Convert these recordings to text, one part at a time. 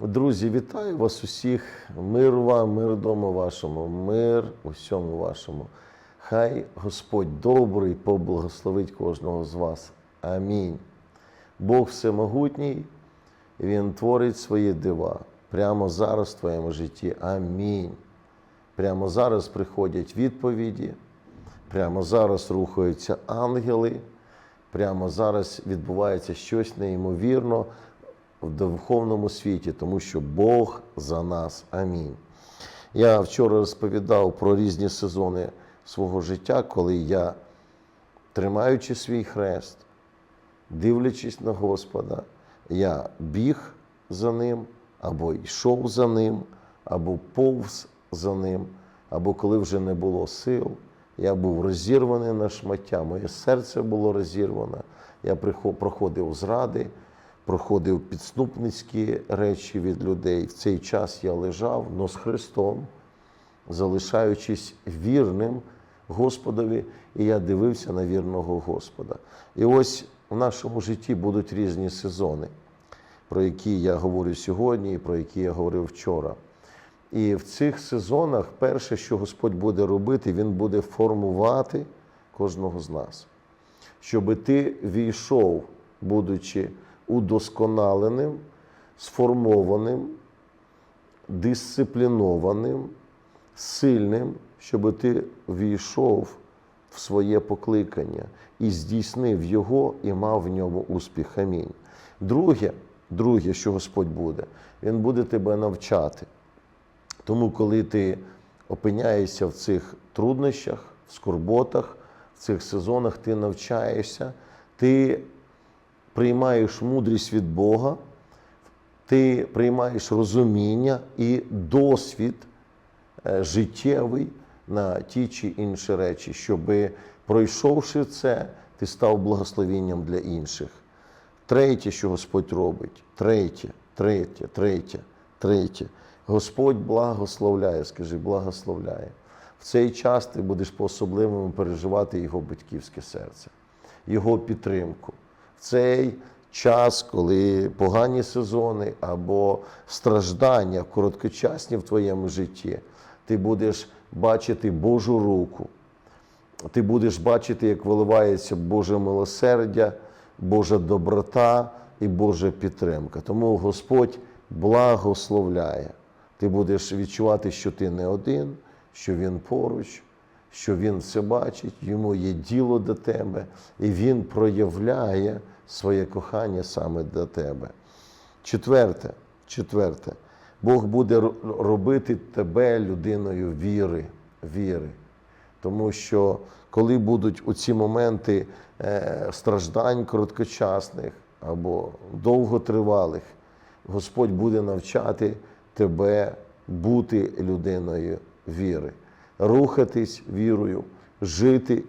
Друзі, вітаю вас усіх. Мир вам, мир дому вашому, мир усьому вашому. Хай Господь добрий поблагословить кожного з вас. Амінь. Бог всемогутній, Він творить свої дива прямо зараз в твоєму житті. Амінь. Прямо зараз приходять відповіді, прямо зараз рухаються ангели, прямо зараз відбувається щось неймовірно в духовному світі, тому що Бог за нас. Амінь. Я вчора розповідав про різні сезони свого життя, коли я, тримаючи свій хрест, дивлячись на Господа, я біг за ним, або йшов за ним, або повз за ним, або коли вже не було сил, я був розірваний на шмаття, моє серце було розірване, я проходив зради, проходив підступницькі речі від людей. В цей час я лежав, но з Христом, залишаючись вірним Господові, і я дивився на вірного Господа. І ось в нашому житті будуть різні сезони, про які я говорю сьогодні і про які я говорив вчора. І в цих сезонах перше, що Господь буде робити, Він буде формувати кожного з нас. Щоб ти війшов, будучи удосконаленим, сформованим, дисциплінованим, сильним, щоб ти війшов в своє покликання і здійснив його і мав в ньому успіх. Амінь. Друге, друге, що Господь буде, Він буде тебе навчати. Тому, коли ти опиняєшся в цих труднощах, в скорботах, в цих сезонах, ти навчаєшся, ти приймаєш мудрість від Бога, ти приймаєш розуміння і досвід е, життєвий на ті чи інші речі, щоб, пройшовши це, ти став благословенням для інших. Третє, що Господь робить, третє, третє, третє, третє. Господь благословляє, скажи, благословляє. В цей час ти будеш по-особливому переживати Його батьківське серце, Його підтримку. Цей час, коли погані сезони або страждання короткочасні в твоєму житті, ти будеш бачити Божу руку, ти будеш бачити, як виливається Боже милосердя, Божа доброта і Божа підтримка. Тому Господь благословляє. Ти будеш відчувати, що ти не один, що Він поруч, що Він все бачить, йому є діло до тебе, і Він проявляє своє кохання саме до тебе. Четверте, четверте, Бог буде робити тебе людиною віри, віри. Тому що коли будуть оці моменти е, страждань короткочасних або довготривалих, Господь буде навчати тебе бути людиною віри, рухатись вірою, жити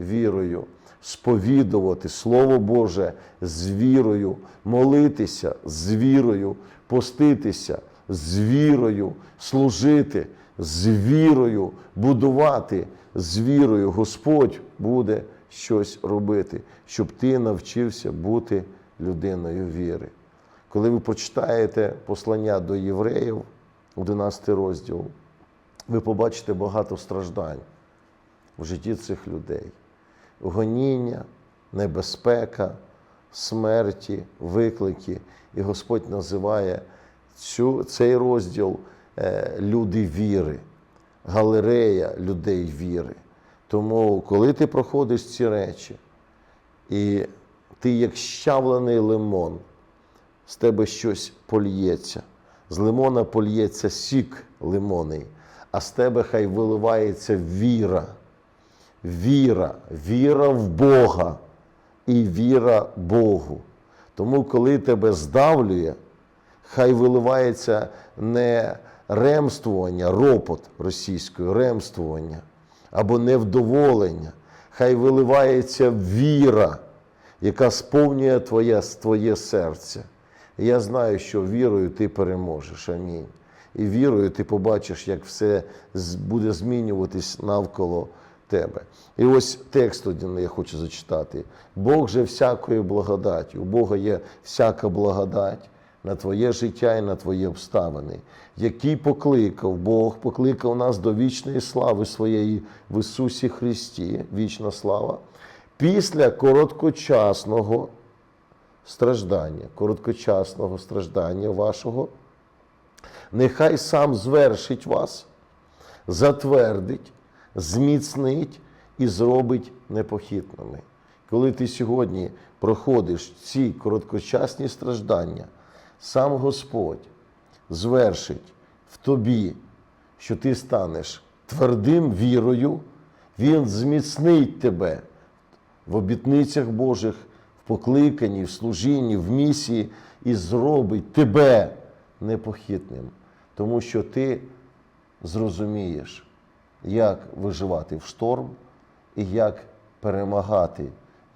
вірою, сповідувати Слово Боже з вірою, молитися з вірою, поститися з вірою, служити з вірою, будувати з вірою. Господь буде щось робити, щоб ти навчився бути людиною віри. Коли ви прочитаєте послання до євреїв, 11 розділ, ви побачите багато страждань в житті цих людей. Гоніння, небезпека, смерті, виклики. І Господь називає цю, цей розділ е, люди віри, галерея людей віри. Тому, коли ти проходиш ці речі, і ти як щавлений лимон, з тебе щось польється. З лимона польється сік лимонний, а з тебе хай виливається віра. Віра, віра в Бога і віра Богу. Тому, коли тебе здавлює, хай виливається не ремствування, ропот російською, ремствування або невдоволення, хай виливається віра, яка сповнює твоє, твоє серце. І я знаю, що вірою ти переможеш. Амінь. І вірою ти побачиш, як все буде змінюватись навколо тебе. І ось текст один я хочу зачитати. Бог же всякої благодаті. У Бога є всяка благодать на твоє життя і на твої обставини, який покликав Бог, покликав нас до вічної слави своєї в Ісусі Христі, вічна слава, після короткочасного страждання, короткочасного страждання вашого, нехай сам звершить вас, затвердить, зміцнить і зробить непохитними. Коли ти сьогодні проходиш ці короткочасні страждання, сам Господь звершить в тобі, що ти станеш твердим вірою, Він зміцнить тебе в обітницях Божих, в покликанні, в служінні, в місії і зробить тебе непохитним, тому що ти зрозумієш, як виживати в шторм і як перемагати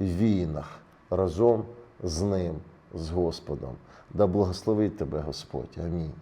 в війнах разом з ним, з Господом. Да благословить тебе Господь. Амінь.